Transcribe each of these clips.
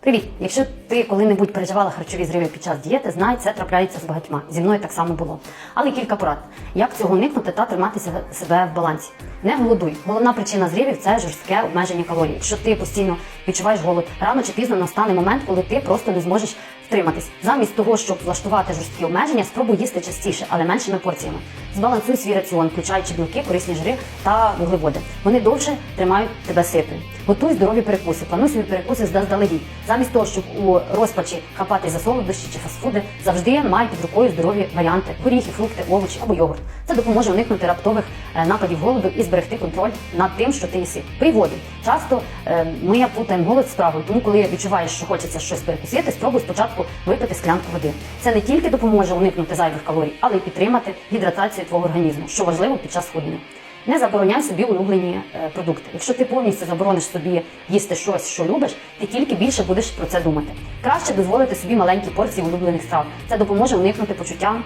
Привіт! Якщо ти коли-небудь переживала харчові зриви під час дієти, знай, це трапляється з багатьма. Зі мною так само було. Але кілька порад. Як цього уникнути та тримати себе- себе в балансі? Не голодуй. Головна причина зривів це жорстке обмеження калорій. Якщо ти постійно відчуваєш голод, рано чи пізно настане момент, коли ти просто не зможеш втриматись. Замість того, щоб влаштувати жорсткі обмеження, спробуй їсти частіше, але меншими порціями. Збалансуй свій раціон, включаючи білки, корисні жири та вуглеводи. Вони довше тримають тебе ситою. Готуй здорові перекуси, плануй свої перекуси заздалегідь. Замість того, щоб у розпачі хапати за солодощі чи фастфуди, завжди май під рукою здорові варіанти: горіхи, фрукти, овочі або йогурт. Це допоможе уникнути раптових е, нападів голоду і зберегти контроль над тим, що ти їси. При воді часто е, ми плутаємо голод з справою, тому коли відчуваєш, що хочеться щось перекусити, спробуй спочатку випити склянку води. Це не тільки допоможе уникнути зайвих калорій, але й підтримати гідратацію твого організму, що важливо під час схуднення. Не забороняй собі улюблені е, продукти. Якщо ти повністю заборониш собі їсти щось, що любиш, ти тільки більше будеш про це думати. Краще дозволити собі маленькі порції улюблених страв. Це допоможе уникнути почуття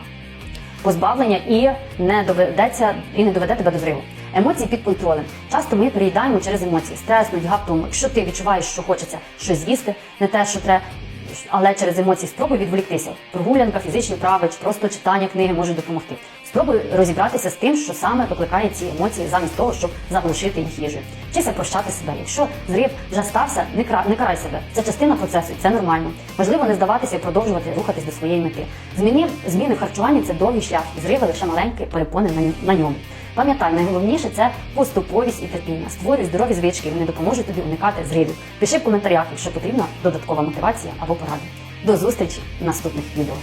позбавлення і не доведеться і не доведе тебе до зриву. Емоції під контролем. Часто ми переїдаємо через емоції. Стрес, нудьга в тому. Якщо ти відчуваєш, що хочеться щось з'їсти, не те, що треба, але через емоції спробуй відволіктися. Прогулянка, фізичні вправи чи просто читання книги можуть допомогти. Спробуй розібратися з тим, що саме викликає ці емоції, замість того, щоб заглушити їх їжею. Вчися прощати себе. Якщо зрив вже стався, не кра- не карай себе. Це частина процесу, і це нормально. Важливо не здаватися і продовжувати рухатись до своєї мети. Зміни, зміни в харчуванні це довгий шлях, зриви лише маленькі перепони на ньому. Пам'ятай, найголовніше це поступовість і терпіння. Створюй здорові звички, вони допоможуть тобі уникати зривів. Пиши в коментарях, якщо потрібна додаткова мотивація або поради. До зустрічі в наступних відео.